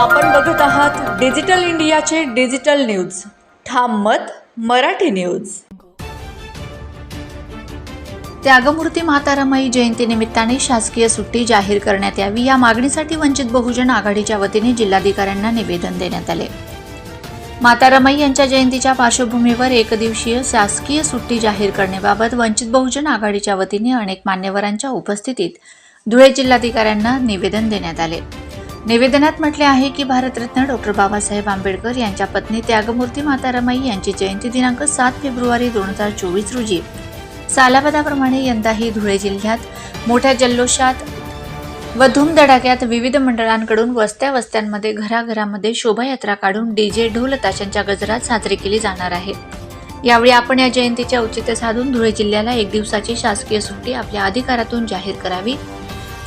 आपण बघत आहात डिजिटल इंडियाचे डिजिटल न्यूज. ठाम मत मराठी न्यूज. त्यागमूर्ती म्हातारामाई जयंतीनिमित्ताने शासकीय सुट्टी जाहीर करण्यात यावी या मागणीसाठी वंचित बहुजन आघाडीच्या वतीने जिल्हाधिकाऱ्यांना निवेदन देण्यात आले. मातारामाई यांच्या जयंतीच्या पार्श्वभूमीवर एकदिवसीय शासकीय सुट्टी जाहीर करण्याबाबत वंचित बहुजन आघाडीच्या वतीने अनेक मान्यवरांच्या उपस्थितीत धुळे जिल्हाधिकाऱ्यांना निवेदन देण्यात आले. निवेदनात म्हटले आहे की भारतरत्न डॉक्टर बाबासाहेब आंबेडकर यांच्या पत्नी त्यागमूर्ती मातारामाई यांची जयंती दिनांक सात फेब्रुवारी दोन हजार चोवीस रोजी. सालाबदाप्रमाणे यंदाही धुळे जिल्ह्यात मोठ्या जल्लोषात व धूमधडाक्यात विविध मंडळांकडून वस्त्या वस्त्यांमध्ये घराघरामध्ये शोभायात्रा काढून डीजे ढोल ताशांच्या गजरात साजरी केली जाणार आहे. यावेळी आपण या जयंतीचे औचित्य साधून धुळे जिल्ह्याला एक दिवसाची शासकीय सुट्टी आपल्या अधिकारातून जाहीर करावी.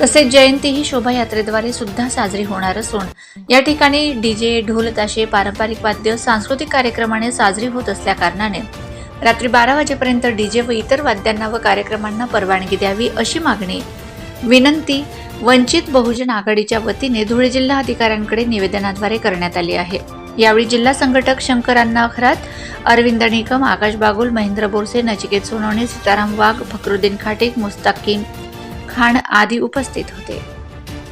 तसेच जयंती ही शोभायात्रेद्वारे सुद्धा साजरी होणार असून या ठिकाणी डीजे ढोल ताशे पारंपरिक वाद्य सांस्कृतिक कार्यक्रमाने साजरी होत असल्या कारणाने रात्री बारा वाजेपर्यंत डीजे व इतर वाद्यांना व कार्यक्रमांना परवानगी द्यावी अशी मागणी. विनंती वंचित बहुजन आघाडीच्या वतीने धुळे जिल्हा अधिकाऱ्यांकडे निवेदनाद्वारे करण्यात आली आहे. यावेळी जिल्हा संघटक शंकर अण्णा अखरात अरविंद निकम आकाश बागुल महेंद्र बोरसे नचिकेत सोनवणे सीताराम वाघ फखरुद्दीन खाटेक मुस्ताकीम खान आदी उपस्थित होते.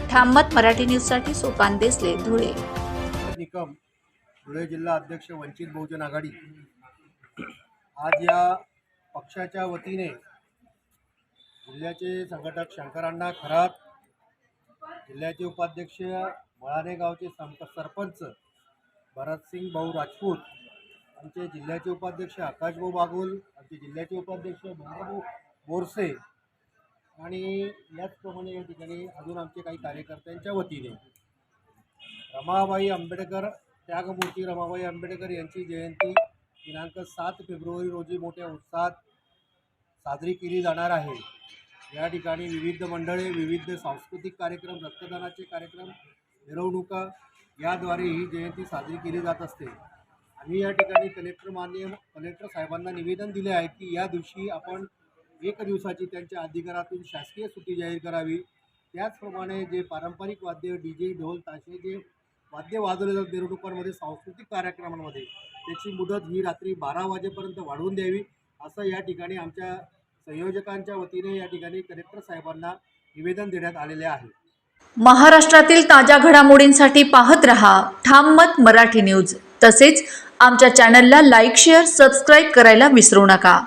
ठाममत मराठी न्यूजसाठी सोपान देसले धुळे. निकम धुळे जिल्हा अध्यक्ष वंचित बहुजन आघाडी. आज या पक्षाच्या वतीने जिल्ह्याचे संघटक शंकरांना खरात जिल्ह्याचे उपाध्यक्ष मळाने गावचे संप सरपंच भरतसिंग भाऊ राजपूत आमचे जिल्ह्याचे उपाध्यक्ष आकाशभाऊ बागुल आमचे जिल्ह्याचे उपाध्यक्ष भाऊ बोरसे आणि याचप्रमाणे या ठिकाणी अजून आमचे काही कार्यकर्त्यांच्या वतीने रमाबाई आंबेडकर त्यागमूर्ती रमाबाई आंबेडकर यांची जयंती दिनांक सात फेब्रुवारी रोजी मोठ्या उत्साहात साजरी केली जाणार आहे. या ठिकाणी विविध मंडळे विविध सांस्कृतिक कार्यक्रम रक्तदानाचे कार्यक्रम मिरवणुका याद्वारे ही जयंती साजरी केली जात असते. आम्ही या ठिकाणी कलेक्टर मान्य कलेक्टर साहेबांना निवेदन दिले आहे की या दिवशी आपण एक दिवसाची त्यांच्या अधिकारातून शासकीय सुट्टी जाहीर करावी. त्याचप्रमाणे जे पारंपरिक वाद्य डी जे ढोल ताशे जे वाद्य वाजवले जातात मिरवणुकांमध्ये सांस्कृतिक कार्यक्रमांमध्ये त्याची मुदत ही रात्री बारा वाजेपर्यंत वाढवून द्यावी. असं या ठिकाणी आमच्या संयोजकांच्या वतीने या ठिकाणी कलेक्टर साहेबांना निवेदन देण्यात आलेले आहे. महाराष्ट्रातील ताज्या घडामोडींसाठी पाहत रहा ठाम मत मराठी न्यूज. तसेच आमच्या चॅनलला लाईक शेअर सबस्क्राईब करायला विसरू नका.